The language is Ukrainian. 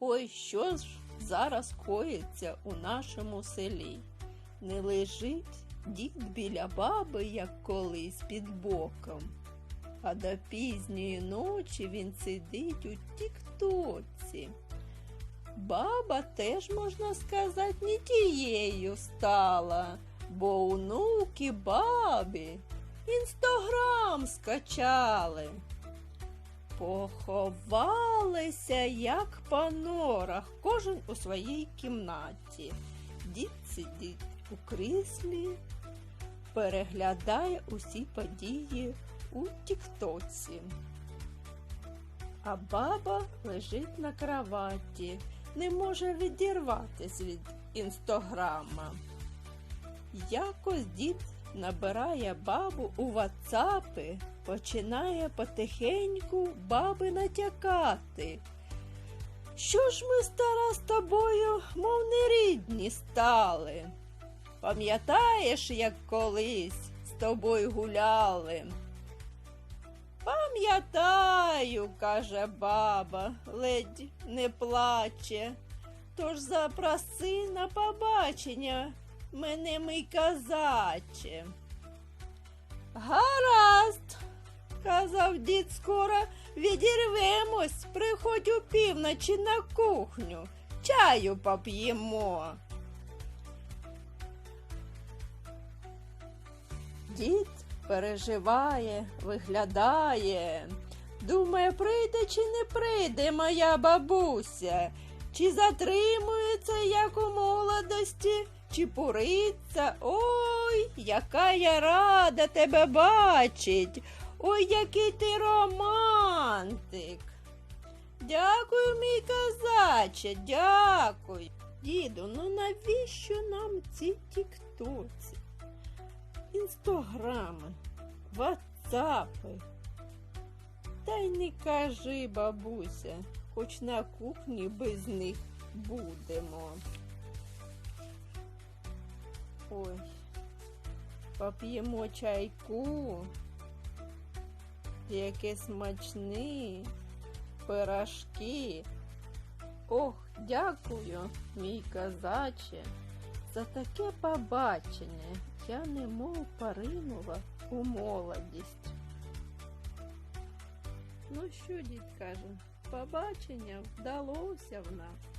Ой, що ж зараз коїться у нашому селі? Не лежить дід біля баби, як колись під боком, а до пізньої ночі він сидить у тіктоці. Баба теж, можна сказати, не тією стала, бо онуки бабі інстаграм скачали. Поховалися, як по норах, кожен у своїй кімнаті. Дід сидить у кріслі, переглядає усі події у тіктоці. А баба лежить на кроваті, не може відірватися від інстаграма. Якось дід набирає бабу у ватсапи, починає потихеньку баби натякати. Що ж ми, стара, з тобою, мов не рідні стали? Пам'ятаєш, як колись з тобою гуляли? Пам'ятаю, каже баба, ледь не плаче. Тож запроси на побачення мене мій казаче. Гаразд, казав дід скоро, відірвемось, приходь у півночі на кухню, чаю поп'ємо. Дід переживає, виглядає, думає, прийде чи не прийде моя бабуся, чи затримується, як у молодості, чи пориться. Ой, яка я рада тебе бачить. Ой, який ти романтик. Дякую, мій казаче, дякую. Діду, ну навіщо нам ці тіктоці? Інстаграми, ватсапи. Та й не кажи, бабуся, хоч на кухні без них будемо. Ой, поп'ємо чайку, яке смачні пирожки. Ох, дякую, мій казаче, за таке побачення. Я немов поринула у молодість. Ну що, дід каже, побачення вдалося в нас.